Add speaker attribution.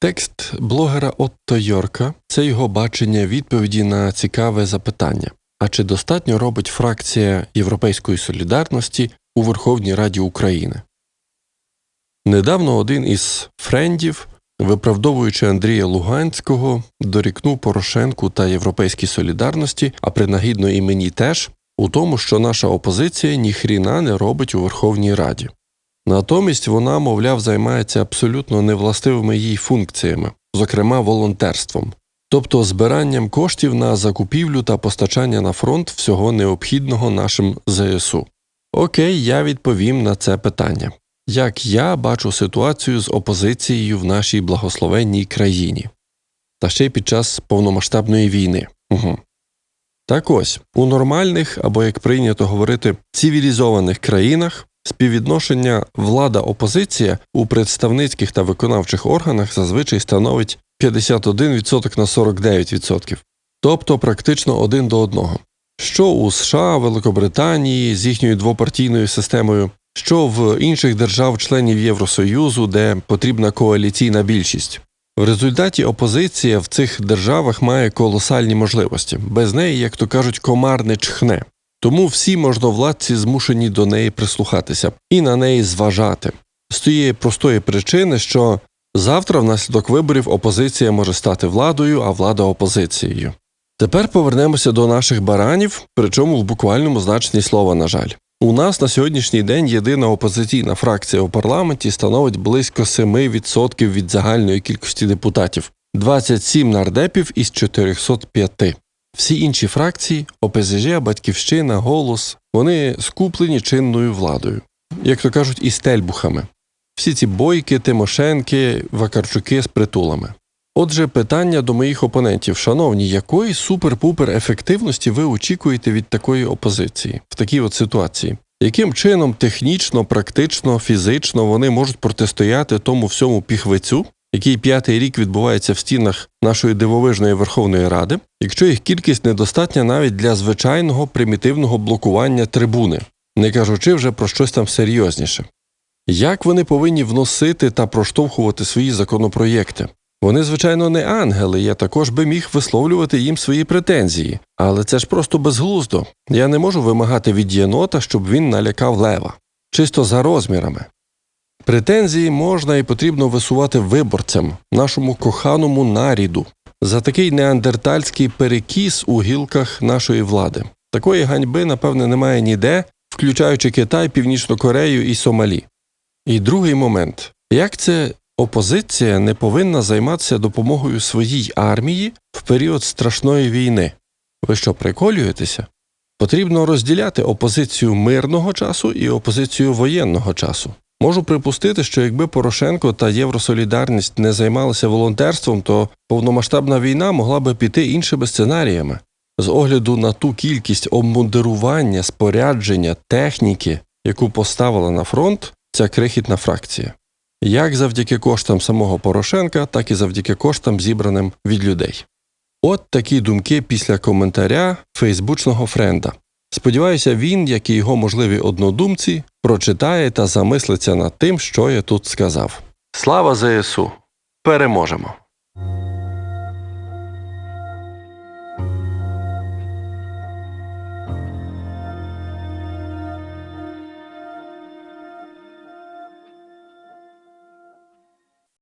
Speaker 1: Текст блогера Отто Йорка це його бачення відповіді на цікаве запитання. А чи достатньо робить фракція Європейської солідарності у Верховній Раді України? Недавно один із френдів, виправдовуючи Андрія Луганського, дорікнув Порошенку та Європейській солідарності, а принагідно і мені теж, у тому, що наша опозиція ніхріна не робить у Верховній Раді. Натомість вона, мовляв, займається абсолютно невластивими їй функціями, зокрема волонтерством, тобто збиранням коштів на закупівлю та постачання на фронт всього необхідного нашим ЗСУ. Окей, я відповім на це питання. Як я бачу ситуацію з опозицією в нашій благословенній країні, та ще й під час повномасштабної війни. Угу. Так ось, у нормальних, або як прийнято говорити, цивілізованих країнах співвідношення влада-опозиція у представницьких та виконавчих органах зазвичай становить 51% на 49%, тобто практично один до одного. Що у США, Великобританії з їхньою двопартійною системою, що в інших держав-членів Євросоюзу, де потрібна коаліційна більшість. В результаті опозиція в цих державах має колосальні можливості. Без неї, як то кажуть, комар не чхне. Тому всі можновладці змушені до неї прислухатися і на неї зважати. З тієї простої причини, що завтра внаслідок виборів опозиція може стати владою, а влада опозицією. Тепер повернемося до наших баранів, причому в буквальному значенні слова, на жаль. У нас на сьогоднішній день єдина опозиційна фракція у парламенті становить близько 7% від загальної кількості депутатів, 27 нардепів із 405. Всі інші фракції ОПЗЖ, Батьківщина, Голос вони скуплені чинною владою, як то кажуть, із тельбухами. Всі ці бойки, Тимошенки, Вакарчуки з притулами. Отже, питання до моїх опонентів, шановні, якої супер-пупер ефективності ви очікуєте від такої опозиції в такій от ситуації? Яким чином технічно, практично, фізично вони можуть протистояти тому всьому піхвицю, який п'ятий рік відбувається в стінах нашої дивовижної Верховної Ради, якщо їх кількість недостатня навіть для звичайного примітивного блокування трибуни, не кажучи вже про щось там серйозніше? Як вони повинні вносити та проштовхувати свої законопроєкти? Вони, звичайно, не ангели, я також би міг висловлювати їм свої претензії, але це ж просто безглуздо. Я не можу вимагати від єнота, щоб він налякав лева, чисто за розмірами. Претензії можна і потрібно висувати виборцям, нашому коханому наріду, за такий неандертальський перекіс у гілках нашої влади. Такої ганьби, напевне, немає ніде, включаючи Китай, Північну Корею і Сомалі. І другий момент як це опозиція не повинна займатися допомогою своїй армії в період страшної війни? Ви що, приколюєтеся? Потрібно розділяти опозицію мирного часу і опозицію воєнного часу. Можу припустити, що якби Порошенко та Євросолідарність не займалися волонтерством, то повномасштабна війна могла би піти іншими сценаріями. З огляду на ту кількість обмундирування, спорядження, техніки, яку поставила на фронт ця крихітна фракція, як завдяки коштам самого Порошенка, так і завдяки коштам, зібраним від людей. От такі думки після коментаря фейсбучного френда. Сподіваюся, він, як і його можливі однодумці, прочитає та замислиться над тим, що я тут сказав. Слава ЗСУ! Переможемо!